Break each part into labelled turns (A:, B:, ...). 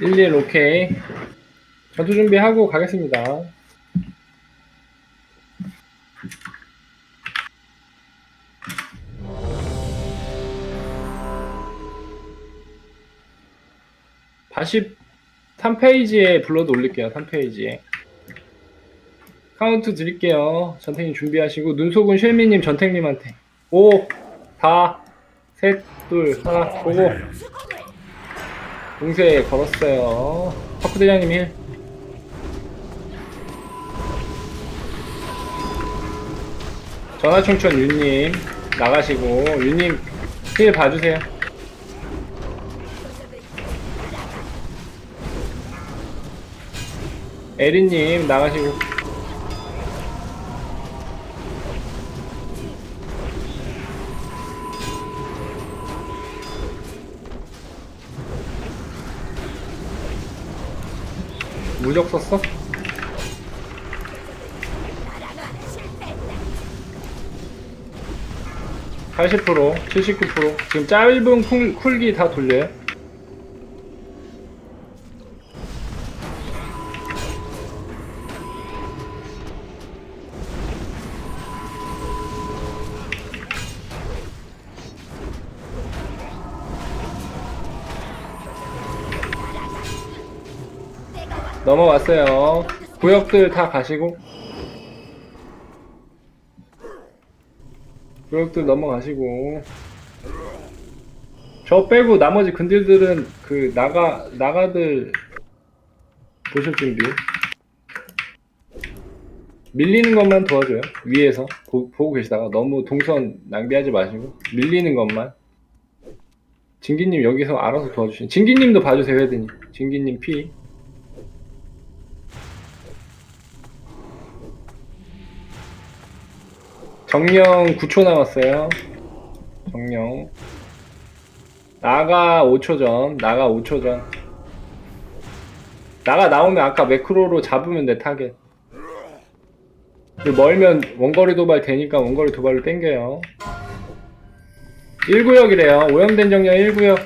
A: 11 오케이. 전투 준비하고 가겠습니다. 다시 3페이지에 불러도 올릴게요. 3페이지에. 카운트 드릴게요. 전탱님 준비하시고 눈속은 쉘미님 전탱님한테 5 4 셋, 둘, 하나, 보고 공세 걸었어요. 파쿠 대장님 힐. 전화총천 윤님 나가시고 윤님 힐 봐주세요. 에리님 나가시고 무적 썼어? (80% 79% 지금 짧은 쿨, 쿨기 다 돌려요 넘어왔어요. 구역들 다 가시고. 구역들 넘어가시고. 저 빼고 나머지 근딜들은 그 나가 나가들 보실 준비. 밀리는 것만 도와줘요. 위에서 보, 보고 계시다가 너무 동선 낭비하지 마시고 밀리는 것만. 진기님 여기서 알아서 도와주시는. 진기님도 봐주세요, 헤드님. 진기님 피. 정령 9초 남았어요. 정령. 나가 5초 전. 나가 5초 전. 나가 나오면 아까 매크로로 잡으면 돼, 타겟. 멀면 원거리 도발 되니까 원거리 도발로 땡겨요. 1구역이래요. 오염된 정령 1구역.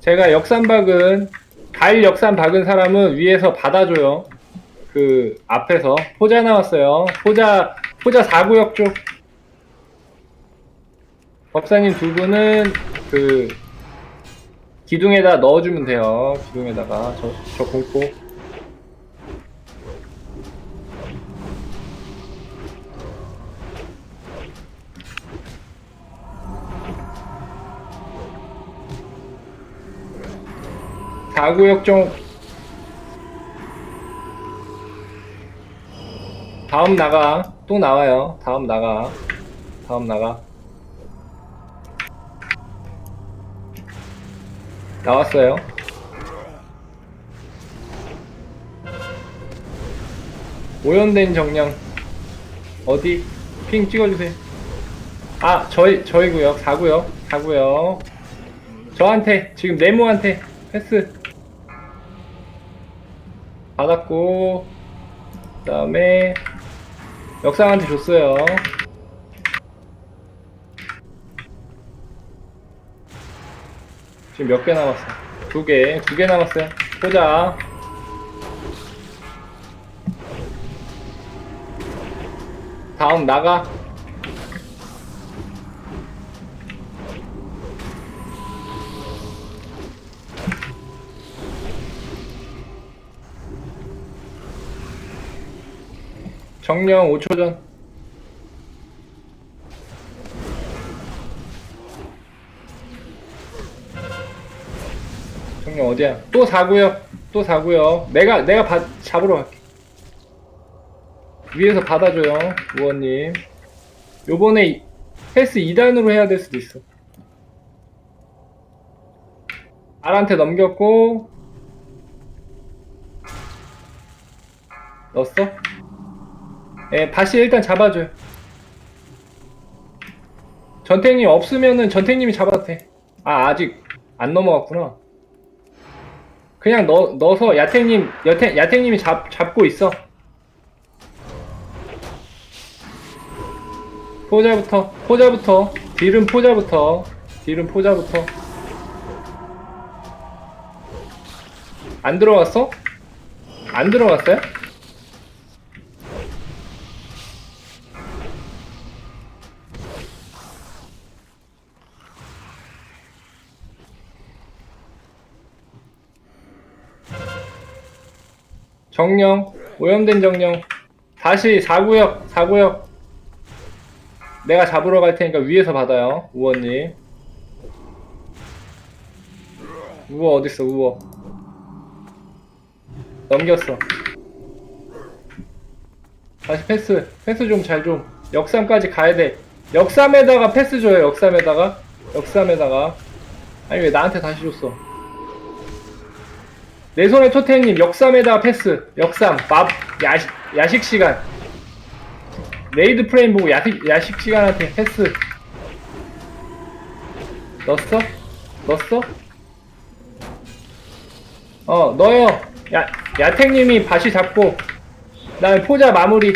A: 제가 역산 박은, 달 역산 박은 사람은 위에서 받아줘요. 그 앞에서 포자 나왔어요. 포자 포자 4구역 쪽. 법사님 두 분은 그 기둥에다 넣어주면 돼요. 기둥에다가 저, 저 공포. 사구역 쪽 다음 나가. 또 나와요. 다음 나가. 다음 나가. 나왔어요. 오염된 정령. 어디? 핑 찍어주세요. 아, 저희, 저희 구역, 4구역, 4구역. 저한테, 지금 네모한테 패스. 받았고, 그 다음에, 역상한테 줬어요. 지금 몇 개 남았어? 두 개, 두 개 남았어요. 보자. 다음 나가. 정령 5초 전. 정령 어디야? 또 4구요. 또 4구요. 내가 내가 받, 잡으러 갈게. 위에서 받아줘요, 우원님. 요번에 이- 헬스 2단으로 해야 될 수도 있어. 알한테 넘겼고 넣었어? 예, 다시 일단 잡아줘요. 전탱님 없으면은 전탱님이 잡아도 돼. 아, 아직 안 넘어갔구나. 그냥 넣, 넣어서 야탱님, 여탱, 야탱님이 잡, 잡고 있어. 포자부터, 포자부터 딜은 포자부터 딜은 포자부터 안 들어갔어? 안 들어갔어요? 정령 오염된 정령. 다시 4구역 4구역. 내가 잡으러 갈 테니까 위에서 받아요 우원님. 우워 어딨어 우워 넘겼어. 다시 패스 패스 좀잘 좀. 역삼까지 가야돼. 역삼에다가 패스 줘요 역삼에다가. 역삼에다가. 아니 왜 나한테 다시 줬어 내 손에 토템님 역삼에다가 패스. 역삼 밥 야식, 야식 시간. 레이드 프레임 보고 야식, 야식 시간한테 패스. 넣었어? 넣었어? 어 넣어요. 야, 야택님이 바시 잡고. 그다음에 포자 마무리.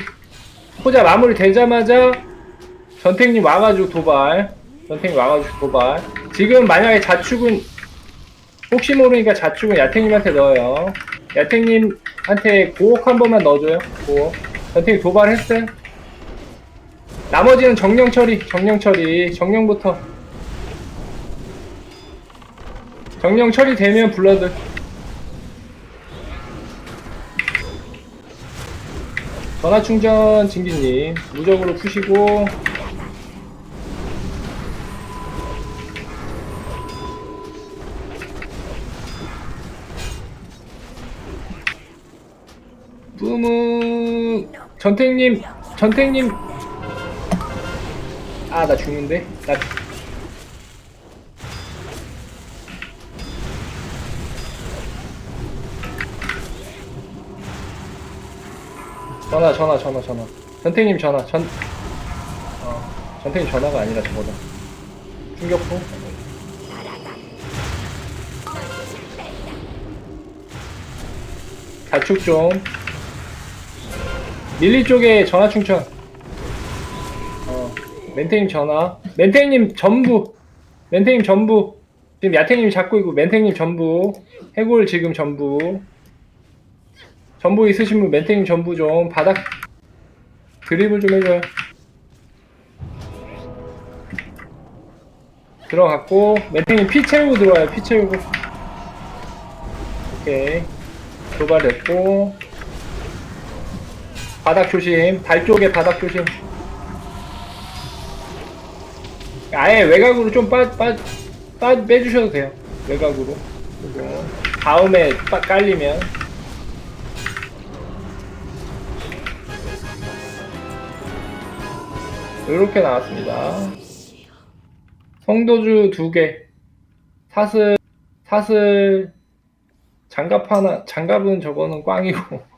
A: 포자 마무리 되자마자 전택님 와가지고 도발. 전택님 와가지고 도발. 지금 만약에 자축은 혹시 모르니까 자축은 야택님한테 넣어요. 야택님한테 고옥 한 번만 넣어줘요. 고옥 전택님 도발했어요. 나머지는 정령 처리 정령 처리. 정령부터. 정령 처리되면 블러드. 전화 충전 진기님. 무적으로 푸시고 뿌무. 전택님 전택님. 아 나 죽는데? 나 전화 전화 전화 전화. 전택님 전화 전 어, 전택님 전화가 아니라 저거다. 충격포? 자축 좀 밀리 쪽에 전화 충전. 어 멘탱님 전화. 멘탱님 전부. 멘탱님 전부. 지금 야탱님 잡고 있고 멘탱님 전부. 해골 지금 전부. 전부 있으신 분 멘탱님 전부 좀 바닥 드리블 좀 해줘요. 들어갔고 멘탱님 피 채우고 들어와요 피 채우고. 오케이. 도발됐고 바닥 조심. 발 쪽에 바닥 조심. 아예 외곽으로 좀 빠, 빠, 빠, 빼주셔도 돼요. 외곽으로. 그리고 다음에 빠, 깔리면. 이렇게 나왔습니다. 성도주 두 개. 사슬 사슬 장갑 하나 장갑은 저거는 꽝이고